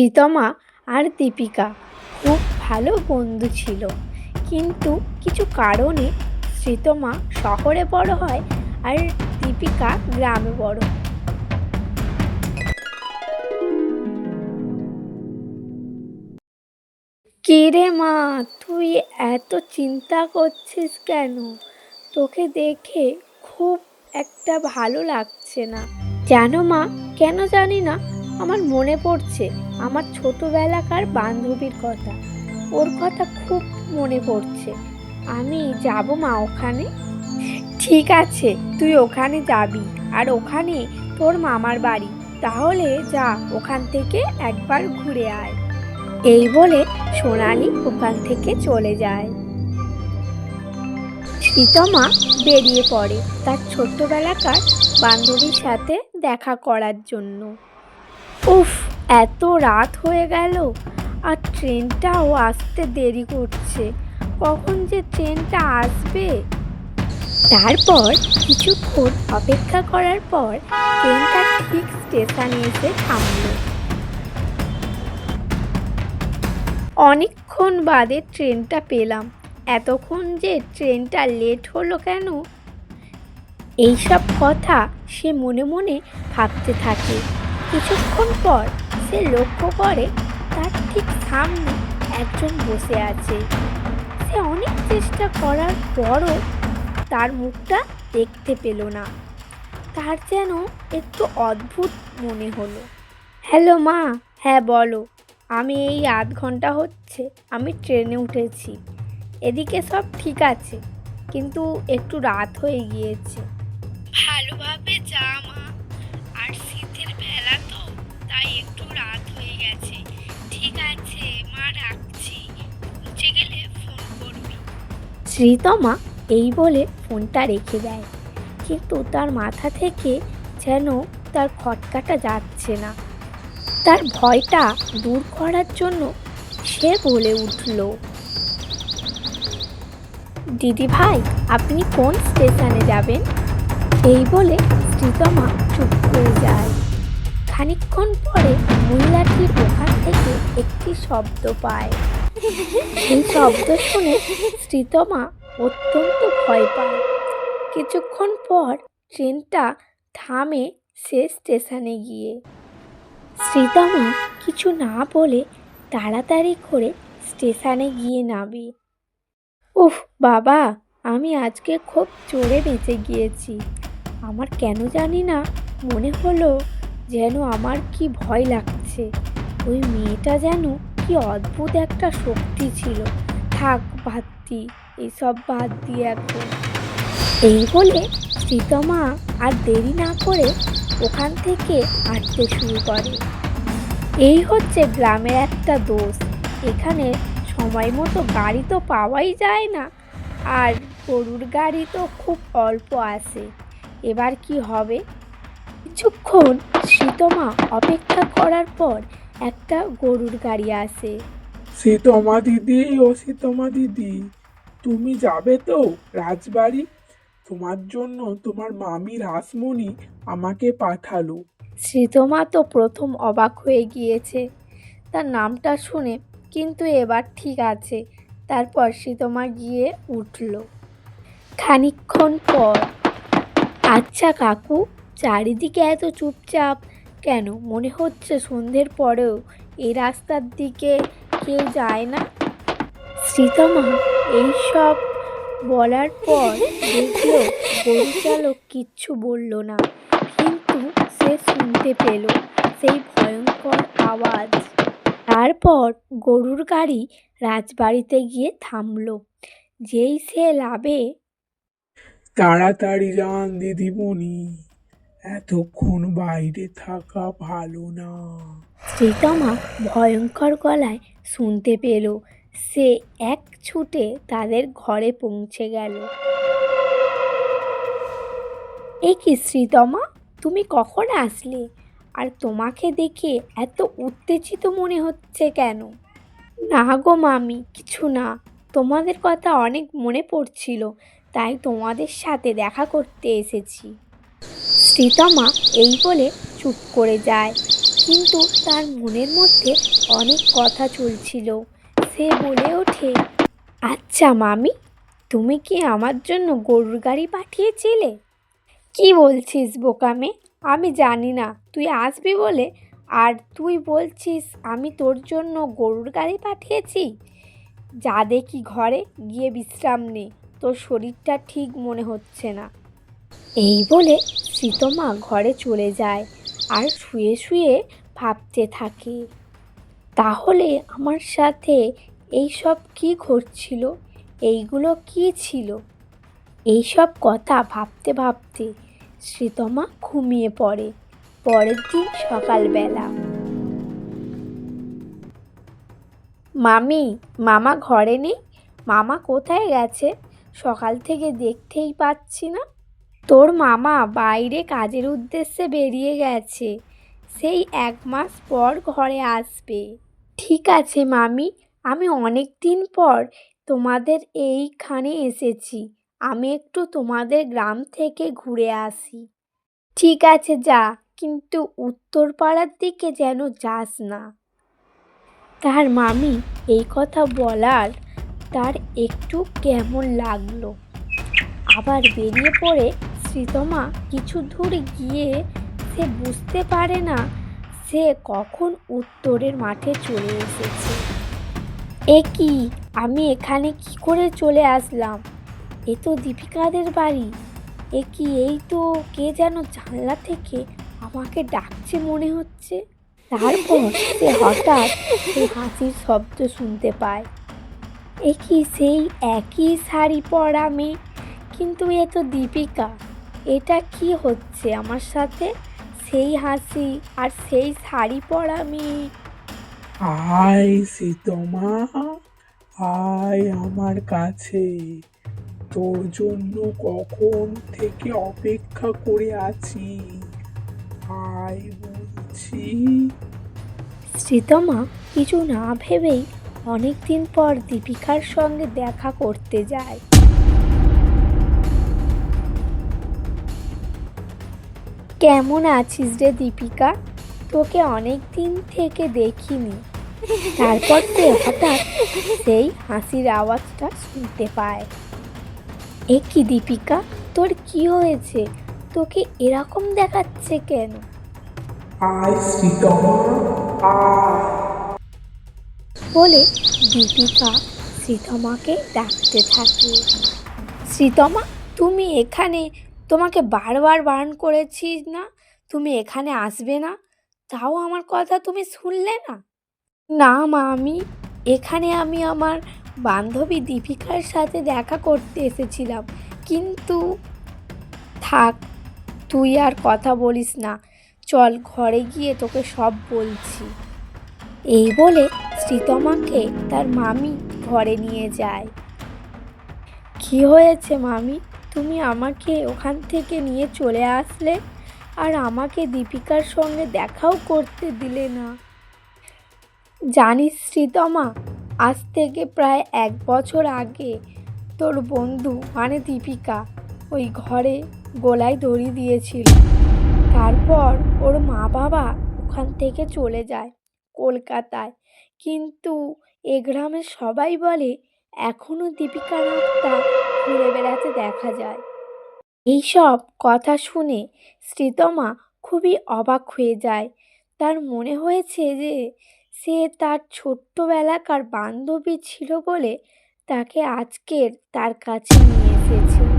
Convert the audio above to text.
শ্রীতমা আর দীপিকা খুব ভালো বন্ধু ছিল। কিন্তু কিছু কারণে শ্রীতমা শহরে বড় হয় আর দীপিকা গ্রামে বড় হয়। কি রে মা, তুই এত চিন্তা করছিস কেন? তোকে দেখে খুব একটা ভালো লাগছে না। জানো মা, কেন জানি না আমার মনে পড়ছে আমার ছোটবেলাকার বান্ধবীর কথা। ওর কথা খুব মনে পড়ছে। আমি যাব মা ওখানে? ঠিক আছে, তুই ওখানে যাবি। আর ওখানে তোর মামার বাড়ি। তাহলে যা, ওখান থেকে একবার ঘুরে আয়। এই বলে সোনালি ওখান থেকে চলে যায়। শীতমা বেরিয়ে পড়ে তার ছোট্টবেলাকার বান্ধবীর সাথে দেখা করার জন্য। উফ, এত রাত হয়ে গেল আর ট্রেনটাও আসতে দেরি করছে। কখন যে ট্রেনটা আসবে? তারপর কিছুক্ষণ অপেক্ষা করার পর ট্রেনটা ঠিক স্টেশনে এসে থামলো। অনেকক্ষণ বাদে ট্রেনটা পেলাম। এতক্ষণ যে ট্রেনটা লেট হলো কেন? এইসব কথা সে মনে মনে ভাবতে থাকে। কিছুক্ষণ পর সে লক্ষ্য করে তার ঠিক সামনে একজন বসে আছে। সে অনেক চেষ্টা করার পরও তার মুখটা দেখতে পেল না। তার যেন একটু অদ্ভুত মনে হলো। হ্যালো মা হ্যাঁ বলো, আমি এই আধ ঘণ্টা হচ্ছে আমি ট্রেনে উঠেছি। এদিকে সব ঠিক আছে, কিন্তু একটু রাত হয়ে গিয়েছে। ভালোভাবে যা মা তাই একটু রাত হয়ে গেছে। ঠিক আছে, মা, রাখছি। পৌঁছে গেলে ফোন করবি। শ্রীতমা এই বলে ফোনটা রেখে দেয়। কিন্তু তার মাথা থেকে যেন তার খটকাটা যাচ্ছে না। তার ভয়টা দূর করার জন্য সে বলে উঠল, দিদি ভাই, আপনি কোন স্টেশনে যাবেন? এই বলে শ্রীতমা চুপ করে যায়। খানিকক্ষণ পরে মহিলাটির ওখান থেকে একটি শব্দ পায়। সেই শব্দ শুনে শ্রীতমা অত্যন্ত ভয় পায়। কিছুক্ষণ পর ট্রেনটা থামে সে স্টেশনে গিয়ে। শ্রীতমা কিছু না বলে তাড়াতাড়ি করে স্টেশনে গিয়ে নামে। উফ বাবা, আমি আজকে খুব চড়ে বেঁচে গিয়েছি। আমার কেন জানি না মনে হলো যেন আমার কি ভয় লাগছে। ওই মেয়েটা যেন কি অদ্ভুত একটা শক্তি ছিল। থাক, বাদ দি এইসব বাদ দিয়ে এখন। এই বলে শ্রীতমা আর দেরি না করে ওখান থেকে হাঁটতে শুরু করে। এই হচ্ছে গ্রামের একটা দোষ। এখানে সময় মতো গাড়ি তো পাওয়াই যায় না। আর গরুর গাড়ি তো খুব অল্প আসে এবার কি হবে? কিছুক্ষণ শীতমা অপেক্ষা করার পর একটা গরুর গাড়ি আসে। সীতমা দিদি ও সীতমা দিদি তুমি যাবে তো রাজবাড়ি? তোমার জন্য তোমার মামি রাসমণি আমাকে পাঠালো। শ্রীতমা তো প্রথম অবাক হয়ে গিয়েছে। তার নামটা শুনে কিন্তু এবার ঠিক আছে। তারপর শ্রীতমা গিয়ে উঠল। খানিকক্ষণ পর আচ্ছা কাকু চারিদিকে এত চুপচাপ কেন? মনে হচ্ছে সন্ধ্যের পরেও এই রাস্তার দিকে কেউ যায় না। শ্রীতমা এইসব বলার পর দেখল গরু চালক কিচ্ছু বলল না, কিন্তু সে শুনতে পেল সেই ভয়ঙ্কর আওয়াজ। তারপর গরুর গাড়ি রাজবাড়িতে গিয়ে থামল, যেই সে লাভে তাড়াতাড়ি যান দিদিমণি। এতক্ষণ বাইরে থাকা ভালো না। শ্রীতমা ভয়ঙ্কর গলায় শুনতে পেল, সে এক ছুটে তাদের ঘরে পৌঁছে গেল। এ কি শ্রীতমা তুমি কখন আসলে? আর তোমাকে দেখে এত উত্তেজিত মনে হচ্ছে কেন? না গো মামি, কিছু না। তোমাদের কথা অনেক মনে পড়ছিল, তাই তোমাদের সাথে দেখা করতে এসেছি। শ্রীতমা এই বলে চুপ করে যায়। কিন্তু তার মনের মধ্যে অনেক কথা চলছিল। সে বলে ওঠে আচ্ছা মামি, তুমি কি আমার জন্য গরুর গাড়ি পাঠিয়েছিলে? কি বলছিস বোকামে আমি জানি না। তুই আসবি বলে? আর তুই বলছিস আমি তোর জন্য গরুর গাড়ি পাঠিয়েছি? যা দেখি ঘরে গিয়ে বিশ্রাম নে। তোর শরীরটা ঠিক মনে হচ্ছে না। এই বলে সীতমা ঘরে চলে যায় আর শুয়ে শুয়ে ভাবতে থাকে, তাহলে আমার সাথে এই সব কী ঘটছিল? এইগুলো কি ছিল? এইসব কথা ভাবতে ভাবতে শ্রীতমা ঘুমিয়ে পড়ে পরের দিন সকালবেলা। মামি, মামা ঘরে নেই? মামা কোথায় গেছে? সকাল থেকে দেখতেই পাচ্ছি না। তোর মামা বাইরে কাজের উদ্দেশ্যে বেরিয়ে গেছে। সেই এক মাস পর ঘরে আসবে। ঠিক আছে, মামি, আমি অনেক দিন পর তোমাদের এইখানে এসেছি। আমি একটু তোমাদের গ্রাম থেকে ঘুরে আসি। ঠিক আছে, যা, কিন্তু উত্তর পাড়ার দিকে যেন যাস না। তার মামি এই কথা বলার তার একটু কেমন লাগল। আবার বেরিয়ে পড়ে শ্রীতমা কিছু দূর গিয়ে সে বুঝতে পারে না সে কখন উত্তরের মাঠে চলে এসেছে। এ কি? আমি এখানে কি করে চলে আসলাম? এ তো দীপিকাদের বাড়ি। এ কি এই তো কে যেন জানলা থেকে আমাকে ডাকছে মনে হচ্ছে? তারপর সে হঠাৎ সেই হাসির শব্দ শুনতে পায়। এ কি সেই একই শাড়ি পরা মেয়ে? কিন্তু এ তো দীপিকা। এটা কি হচ্ছে আমার সাথে? সেই হাসি আর সেই শাড়ি পরা মেয়ে। আয় সীতমা আয় আমার কাছে। তোর জন্য কখন থেকে অপেক্ষা করে আছি? আয় বলছি। শ্রীতমা কিছু না ভেবেই অনেক দিন পর দীপিকার সঙ্গে দেখা করতে যায়। কেমন আছিস রে দীপিকা? তোকে অনেক দিন থেকে দেখিনি। তারপর সে হঠাৎ সেই হাসির আওয়াজটা শুনতে পায়। এ কি দীপিকা? তোর কি হয়েছে? তোকে এরকম দেখাচ্ছে কেন? বলে দীপিকা শ্রীতমাকে ডাকতে থাকে। শ্রীতমা তুমি এখানে তোমাকে বারবার বারণ করেছি না? তুমি এখানে আসবে না? তাও আমার কথা তুমি শুনলে না? না মা, আমি এখানে আমি আমার বান্ধবী দীপিকার সাথে দেখা করতে এসেছিলাম। কিন্তু থাক, তুই আর কথা বলিস না। চল ঘরে গিয়ে তোকে সব বলছি। এই বলে শ্রীতমাকে তার মামি ঘরে নিয়ে যায়। কি হয়েছে মামি? তুমি আমাকে ওখান থেকে নিয়ে চলে আসলে আর আমাকে দীপিকার সঙ্গে দেখাও করতে দিলে না। জানিস শ্রীতমা, আজ থেকে প্রায় এক বছর আগে তোর বন্ধু মানে দীপিকা, ওই ঘরে গলায় দড়ি দিয়েছিল। তারপর ওর মা বাবা ওখান থেকে চলে যায় কলকাতায়। কিন্তু এ গ্রামের সবাই বলে এখনও দীপিকা আত্মা ঘুরে বেড়াতে দেখা যায়। এইসব কথা শুনে শ্রীতমা খুবই অবাক হয়ে যায়। তার মনে হয়েছে যে সে তার ছোট্টবেলাকার বান্ধবী ছিল বলে তাকে আজকের তার কাছে নিয়ে এসেছে।